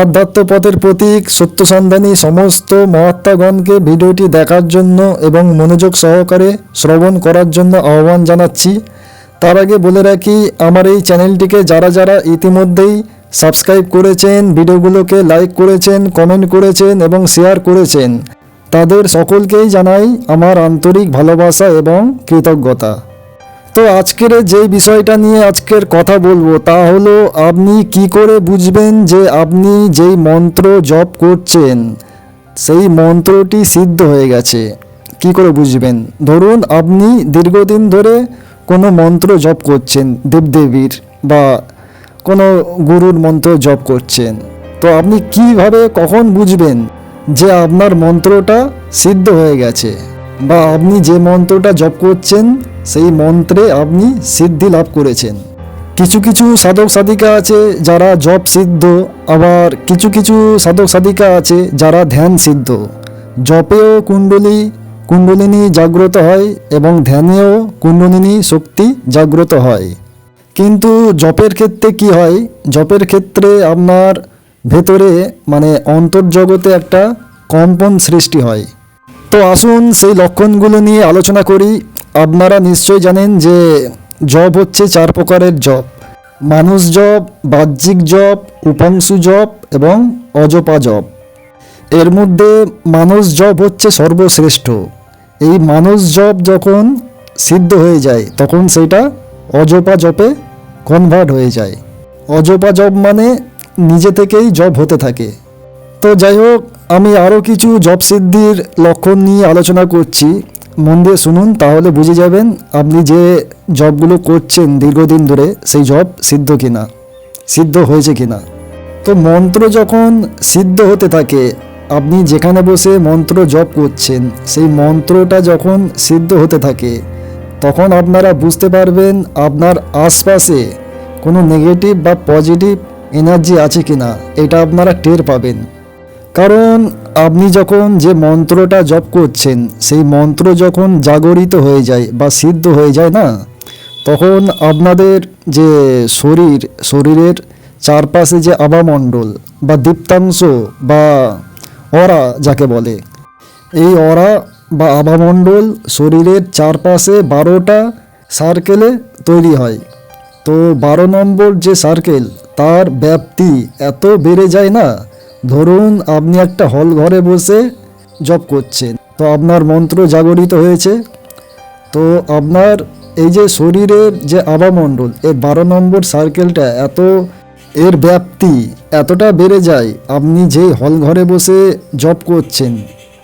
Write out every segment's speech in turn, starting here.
আধ্যাত্ম পথের প্রতীক, সত্যসন্ধানী সমস্ত মহাত্মাগণকে ভিডিওটি দেখার জন্য এবং মনোযোগ সহকারে শ্রবণ করার জন্য আহ্বান জানাচ্ছি। তার আগে বলে রাখি, আমার এই চ্যানেলটিকে যারা যারা ইতিমধ্যেই সাবস্ক্রাইব করেছেন, ভিডিওগুলোকে লাইক করেছেন, কমেন্ট করেছেন এবং শেয়ার করেছেন, তাদের সকলকেই জানাই আমার আন্তরিক ভালোবাসা এবং কৃতজ্ঞতা। তো আজকের যেই বিষয়টা নিয়ে আজকের কথা বলব, তা হলো আপনি কি করে বুঝবেন যে আপনি যেই মন্ত্র জপ করছেন, সেই মন্ত্রটি সিদ্ধ হয়ে গেছে? কি করে বুঝবেন? ধরুন আপনি দীর্ঘদিন ধরে কোনো মন্ত্র জপ করছেন, দেবদেবীর বা কোনো গুরুর মন্ত্র জপ করছেন, তো আপনি কীভাবে, কখন বুঝবেন যে আপনার মন্ত্রটা সিদ্ধ হয়ে গেছে? বা আপনি যে মন্ত্রটা জপ করছেন সেই মন্ত্রে আপনি সিদ্ধি লাভ করেছেন। কিছু কিছু সাধক সাধিকা আছে যারা জপ সিদ্ধ, আবার কিছু কিছু সাধক সাধিকা আছে যারা ধ্যান সিদ্ধ। জপেও কুণ্ডলী, কুণ্ডলিনী জাগ্রত হয় এবং ধ্যানেও কুণ্ডলিনী শক্তি জাগ্রত হয়। কিন্তু জপের ক্ষেত্রে কি হয়? জপের ক্ষেত্রে আপনার ভেতরে মানে অন্তর্জগতে একটা কম্পন সৃষ্টি হয়। তো আসুন সেই লক্ষণগুলো নিয়ে আলোচনা করি। আপনারা নিশ্চয়ই জানেন যে জব হচ্ছে চার প্রকারের জব। মানুষ জব, বাহ্যিক জব, উপাংশু জব এবং অজপা জব। এর মধ্যে মানুষ জব হচ্ছে সর্বশ্রেষ্ঠ। এই মানুষ জব যখন সিদ্ধ হয়ে যায়, তখন সেটা অজপা জপে কনভার্ট হয়ে যায়। অজপা জব মানে নিজে থেকেই জব হতে থাকে। তো যাই হোক, আমি আরও কিছু জব সিদ্ধির লক্ষণ নিয়ে আলোচনা করছি। মন দিয়ে শুনুন, তাহলে বুঝে যাবেন আপনি যে জবগুলো করছেন দীর্ঘদিন ধরে, সেই জব সিদ্ধ কিনা, সিদ্ধ হয়েছে কিনা। তো মন্ত্র যখন সিদ্ধ হতে থাকে, আপনি যেখানে বসে মন্ত্র জপ করছেন, সেই মন্ত্রটা যখন সিদ্ধ হতে থাকে, তখন আপনারা বুঝতে পারবেন আপনার আশপাশে কোনো নেগেটিভ বা পজিটিভ এনার্জি আছে কিনা, এটা আপনারা টের পাবেন। কারণ আপনি যখন যে মন্ত্রটা জপ করছেন, সেই মন্ত্র যখন জাগরিত হয়ে যায় বা সিদ্ধ হয়ে যায় না, তখন আপনাদের যে শরীর, শরীরের চারপাশে যে আবামণ্ডল বা দীপ্তাংশ বা অরা যাকে বলে, এই অরা বা আভামণ্ডল শরীরের চারপাশে বারোটা সার্কেলে তৈরি হয়। তো বারো নম্বর যে সার্কেল তার ব্যাপ্তি এত বেড়ে যায় না ধরুন আপনি একটা হল ঘরে বসে জব করছেন, তো আপনার মন্ত্র জাগরিত হয়েছে। তো আপনার এই যে শরীরের যে আবামণ্ডল, এই বারো নম্বর সার্কেলটা এত, এর ব্যাপ্তি এতটা বেড়ে যায়, আপনি যেই হল ঘরে বসে জব করছেন,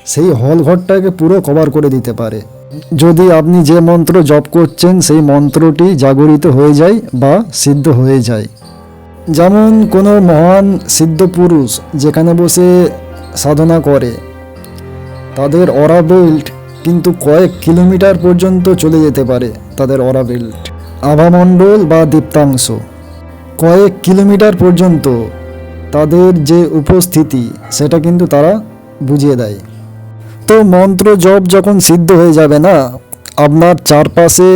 সেই হল ঘরটাকে পুরো কভার করে দিতে পারে। যদি আপনি যে মন্ত্র জপ করছেন, সেই মন্ত্রটি জাগরিত হয়ে যায় বা সিদ্ধ হয়ে যায়। যেমন কোনো মহান সিদ্ধ পুরুষ যেখানে বসে সাধনা করে, তাদের অরা বেল্ট কিন্তু কয়েক কিলোমিটার পর্যন্ত চলে যেতে পারে তাদের অরা বেল্ট আভামণ্ডল বা দীপ্তাংশ, কয়েক কিলোমিটার পর্যন্ত তাদের যে উপস্থিতি, সেটা কিন্তু তারা বুঝিয়ে দেয়। তো মন্ত্র জপ যখন সিদ্ধ হয়ে যাবে না, আপনার চারপাশে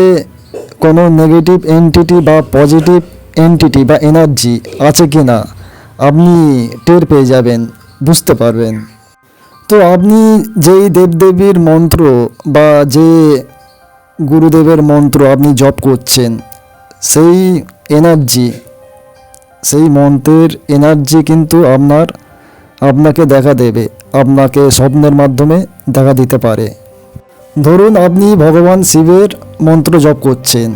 কোনো নেগেটিভ এন্টিটি বা পজিটিভ এন্টিটি বা এনার্জি আছে কি না আপনি টের পেয়ে যাবেন, বুঝতে পারবেন। তো আপনি যেই দেবদেবীর মন্ত্র বা যে গুরুদেবের মন্ত্র আপনি জপ করছেন, সেই এনার্জি সেই মন্ত্রের এনার্জি কিন্তু আপনার, আপনাকে দেখা দেবে, আপনাকে স্বপ্নের মাধ্যমে দেখা দিতে পারে। ধরুন আপনি ভগবান শিবের মন্ত্র জপ করছেন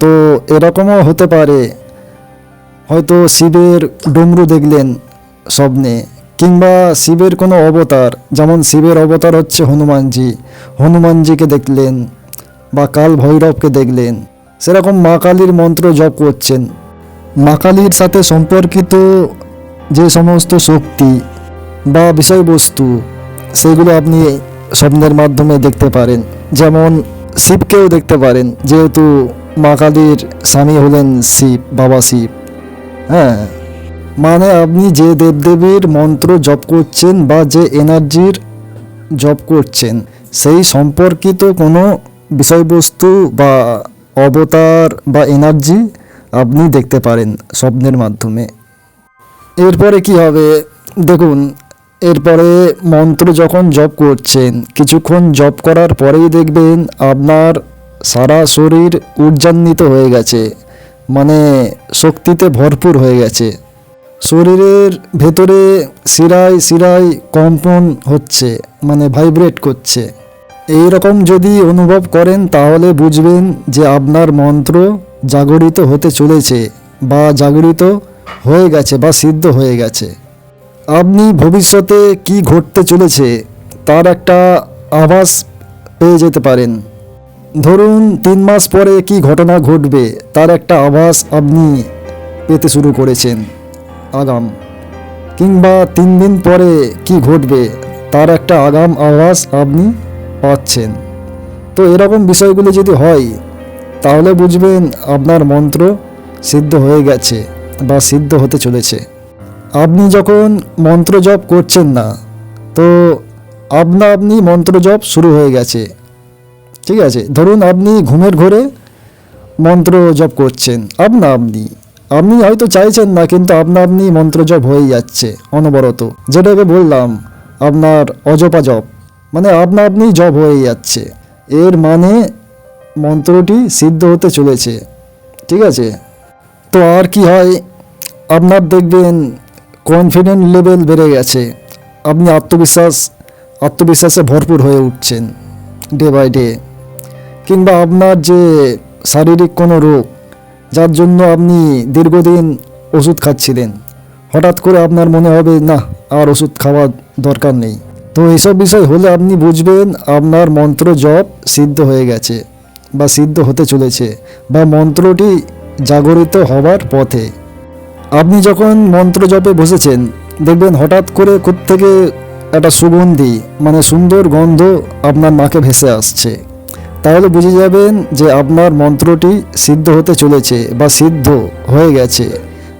তো এরকমও হতে পারে। হয়তো শিবের ডমরু দেখলেন স্বপ্নে, কিংবা শিবের কোনো অবতার, যেমন শিবের অবতার হচ্ছে হনুমানজি। হনুমানজিকে দেখলেন বা কাল ভৈরবকে দেখলেন। সেরকম মা কালীর মন্ত্র জপ করছেন। মা কালীর সাথে সম্পর্কিত যে সমস্ত শক্তি বা বিষয়বস্তু, সেগুলো আপনি স্বপ্নের মাধ্যমে দেখতে পারেন। যেমন শিবকেও দেখতে পারেন, যেহেতু মা কালীর স্বামী হলেন শিব, বাবা শিব। হ্যাঁ মানে আপনি যে দেবদেবীর মন্ত্র জপ করছেন বা যে এনার্জির জপ করছেন, সেই সম্পর্কিত কোনো বিষয়বস্তু বা অবতার বা এনার্জি আপনি দেখতে পারেন স্বপ্নের মাধ্যমে। এরপরে কি হবে? দেখুন, এরপরে মন্ত্র যখন জপ করছেন, কিছুক্ষণ জপ করার পরেই দেখবেন আপনার সারা শরীর ঊর্জান্বিত হয়ে গেছে মানে শক্তিতে ভরপুর হয়ে গেছে। শরীরের ভেতরে শিরায় শিরায় কম্পন হচ্ছে মানে ভাইব্রেট করছে। এই রকম যদি অনুভব করেন, তাহলে বুঝবেন যে আপনার মন্ত্র জাগরিত হতে চলেছে, বা জাগরিত হয়ে গেছে, বা সিদ্ধ হয়ে গেছে। আপনি ভবিষ্যতে কি ঘটতে চলেছে, তার একটা আভাস পেয়ে যেতে পারেন। ধরুন তিন মাস পরে কি ঘটনা ঘটবে, তার একটা আভাস আপনি পেতে শুরু করেছেন, আগাম। কিংবা তিন দিন পরে কি ঘটবে, তার একটা আগাম আভাস আপনি পাচ্ছেন। তো এরকম বিষয়গুলো যদি হয়, তাহলে বুঝবেন আপনার মন্ত্র সিদ্ধ হয়ে গেছে বা সিদ্ধ হতে চলেছে। আপনি যখন মন্ত্র জপ করছেন না, তো আপনা আপনি মন্ত্র জপ শুরু হয়ে গেছে। ঠিক আছে, ধরুন আপনি ঘুমের ঘরে মন্ত্র জপ করছেন, আপনা আপনি আপনি হয়তো চাইছেন না, কিন্তু আপনা আপনি মন্ত্র জপ হয়ে যাচ্ছে, অনবরত। যেটাকে বললাম, আপনার অজপা জপ মানে আপনা আপনি জপ হয়ে যাচ্ছে। এর মানে মন্ত্রটি সিদ্ধ হতে চলেছে, ঠিক আছে? তো আর কি হয়, আপনার দেখবেন কনফিডেন্ট লেভেল বেড়ে গেছে, আপনি আত্মবিশ্বাস, আত্মবিশ্বাসে ভরপুর হয়ে উঠছেন ডে বাই ডে কিংবা আপনার যে শারীরিক কোনো রোগ, যার জন্য আপনি দীর্ঘদিন ওষুধ খাচ্ছিলেন, হঠাৎ করে আপনার মনে হবে, না, আর ওষুধ খাওয়ার দরকার নেই। তো এইসব বিষয় হলে আপনি বুঝবেন, আপনার মন্ত্র জপ সিদ্ধ হয়ে গেছে বা সিদ্ধ হতে চলেছে বা মন্ত্রটি জাগরিত হওয়ার পথে। আপনি যখন মন্ত্র জপে বসেছেন, দেখবেন হঠাৎ করে থেকে একটা সুগন্ধি মানে সুন্দর গন্ধ আপনার নাকে ভেসে আসছে। তাহলে বুঝে যাবেন যে আপনার মন্ত্রটি সিদ্ধ হতে চলেছে বা সিদ্ধ হয়ে গেছে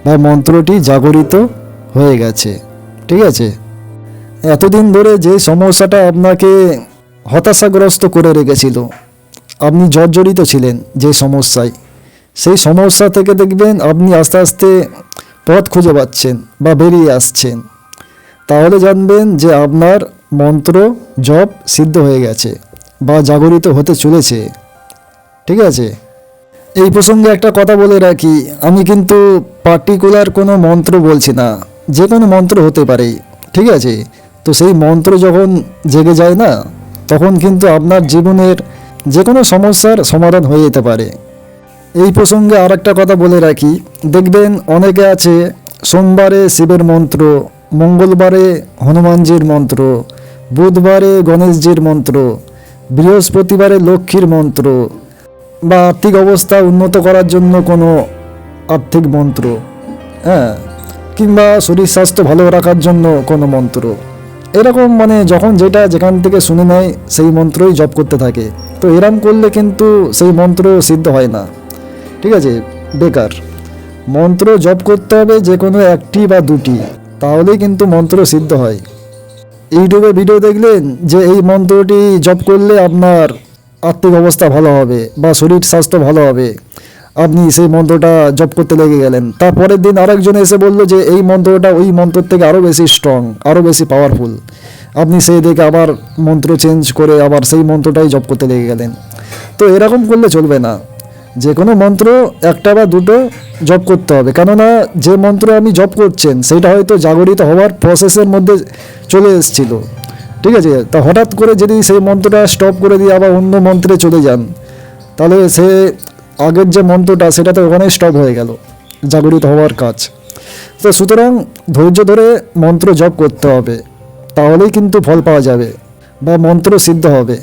বা মন্ত্রটি জাগরিত হয়ে গেছে। ঠিক আছে? এতদিন ধরে যে সমস্যাটা আপনাকে হতাশাগ্রস্ত করে রেখেছিল, আপনি জর্জরিত ছিলেন যে সমস্যায়। সেই সমস্যা থেকে দেখবেন আপনি আস্তে আস্তে পথ খুঁজে পাচ্ছেন বা বেরিয়ে আসছেন। তাহলে জানবেন যে আপনার মন্ত্র জপ সিদ্ধ হয়ে গেছে। বা জাগরিত হতে চলেছে। ঠিক আছে? এই প্রসঙ্গে একটা কথা বলে রাখি, আমি কিন্তু পার্টিকুলার কোনো মন্ত্র বলছি না, যে কোনো মন্ত্র হতে পারে, ঠিক আছে? তো সেই মন্ত্র যখন জেগে যায় না, তখন কিন্তু আপনার জীবনের যে কোনো সমস্যার সমাধান হয়ে যেতে পারে। এই প্রসঙ্গে আর একটা কথা বলে রাখি, দেখবেন অনেকে আছে, সোমবারে শিবের মন্ত্র, মঙ্গলবারে হনুমানজির মন্ত্র, বুধবারে গণেশজির মন্ত্র বৃহস্পতিবারে লক্ষ্মীর মন্ত্র বা আর্থিক অবস্থা উন্নত করার জন্য কোনো আর্থিক মন্ত্র হ্যাঁ কিংবা শরীর স্বাস্থ্য ভালো রাখার জন্য কোনো মন্ত্র। এরকম মানে যখন যেটা যেখান থেকে শুনে নেয় সেই মন্ত্রই জপ করতে থাকে। তো এরম করলে কিন্তু সেই মন্ত্র সিদ্ধ হয় না। ঠিক আছে? বেকার। মন্ত্র জপ করতে হবে যে কোনো একটি বা দুটি, তাহলেই কিন্তু মন্ত্র সিদ্ধ হয়। ইউটিউবে ভিডিও দেখলেন যে এই মন্ত্রটি জপ করলে আপনার আর্থিক অবস্থা ভালো হবে বা শরীর স্বাস্থ্য ভালো হবে। আপনি সেই মন্ত্রটা জপ করতে লেগে গেলেন। তারপরের দিন আরেকজন এসে বলল যে এই মন্ত্রটা ওই মন্ত্র থেকে আরও বেশি স্ট্রং আরও বেশি পাওয়ারফুল আপনি সেই দেখে আবার মন্ত্র চেঞ্জ করে আবার সেই মন্ত্রটাই জপ করতে লেগে গেলেন। তো এরকম করলে চলবে না। যে কোনো মন্ত্র একটা বা দুটো জপ করতে হবে। কেননা যে মন্ত্র আপনি জপ করছেন, সেটা হয়তো জাগরিত হওয়ার প্রসেসের মধ্যে চলে এসেছিল। ঠিক আছে? তা হঠাৎ করে যদি সেই মন্ত্রটা স্টপ করে দিয়ে আবার অন্য মন্ত্রে চলে যান, তাহলে সে আগের যে মন্ত্রটা সেটা তো ওখানেই স্টপ হয়ে গেল, জাগরিত হওয়ার কাজ। তো সুতরাং ধৈর্য ধরে মন্ত্র জপ করতে হবে, তাহলেই কিন্তু ফল পাওয়া যাবে বা মন্ত্র সিদ্ধ হবে।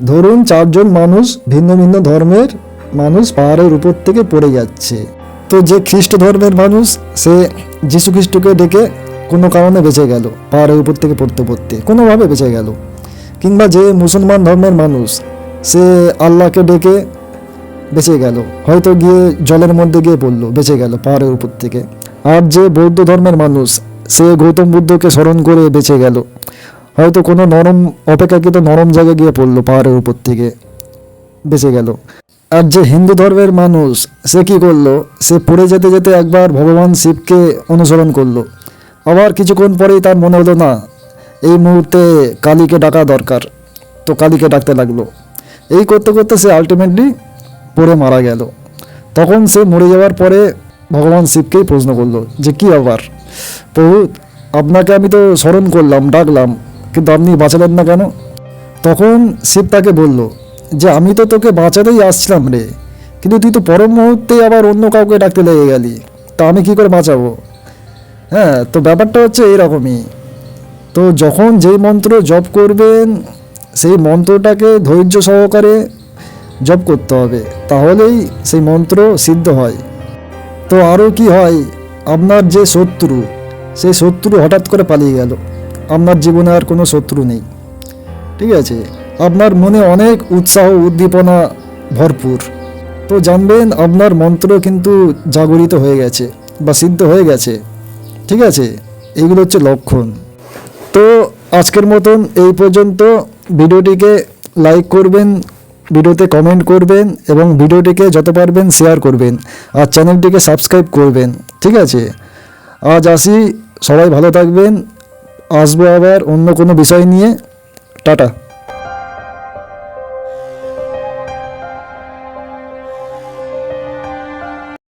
ধরুন চারজন মানুষ ভিন্ন ভিন্ন ধর্মের মানুষ পাহাড়ের উপর থেকে পড়ে যাচ্ছে। তো যে খ্রিস্ট ধর্মের মানুষ, সে যীশু খ্রিস্টকে ডেকে কোনো কারণে বেঁচে গেল, পাহাড়ের উপর থেকে পড়তে পড়তে, কোনোভাবে বেঁচে গেল। কিংবা যে মুসলমান ধর্মের মানুষ, সে আল্লাহকে ডেকে বেঁচে গেল, হয়তো গিয়ে জলের মধ্যে গিয়ে পড়ল, বেঁচে গেল পাহাড়ের উপর থেকে। আর যে বৌদ্ধ ধর্মের মানুষ, সে গৌতম বুদ্ধকে স্মরণ করে বেঁচে গেল। হয়তো কোনো নরম, অপেক্ষাকৃত নরম জায়গায় গিয়ে পড়ল, পাহাড়ের উপর থেকে বেঁচে গেল। আর যে হিন্দু ধর্মের মানুষ, সে কি করল? সে পড়ে যেতে যেতে একবার ভগবান শিবকে অনুসরণ করল। আবার কিছুক্ষণ পরেই তার মনে হলো, না, এই মুহূর্তে কালীকে ডাকা দরকার। তো কালীকে ডাকতে লাগল। এই করতে করতে সে আলটিমেটলি পড়ে মারা গেল। তখন সে মরে যাওয়ার পরে ভগবান শিবকেই প্রশ্ন করল, যে কি আবার প্রভু, আপনাকে আমি তো স্মরণ করলাম, ডাকলাম, কিন্তু আপনি বাঁচালেন না কেন? তখন শিব তাকে বলল যে আমি তো তোকে বাঁচাতেই আসছিলাম রে। কিন্তু তুই তো পরম মুহূর্তে আবার অন্য কাউকে ডাকতে লেগে গেলি। তা আমি কি করে বাঁচাবো? হ্যাঁ তো ব্যাপারটা হচ্ছে এরকমই। তো যখন যেই মন্ত্র জপ করবেন, সেই মন্ত্রটাকে ধৈর্য সহকারে জপ করতে হবে। তাহলেই সেই মন্ত্র সিদ্ধ হয়। তো আরও কি হয়, আপনার যে শত্রু, সেই শত্রু হঠাৎ করে পালিয়ে গেল। আপনার জীবনে আর কোনো শত্রু নেই। ঠিক আছে? আপনার মনে অনেক উৎসাহ উদ্দীপনা ভরপুর। তো জানবেন, আপনার মন্ত্র কিন্তু জাগরিত হয়ে গেছে বা সিদ্ধ হয়ে গেছে। ঠিক আছে? এইগুলো হচ্ছে লক্ষণ। তো আজকের মতন এই পর্যন্ত। ভিডিওটিকে লাইক করবেন, ভিডিওতে কমেন্ট করবেন এবং ভিডিওটিকে যত পারবেন শেয়ার করবেন আর চ্যানেলটিকে সাবস্ক্রাইব করবেন। ঠিক আছে? আজ আসি, সবাই ভালো থাকবেন। আসব আবার অন্য কোনো বিষয় নিয়ে। টাটা।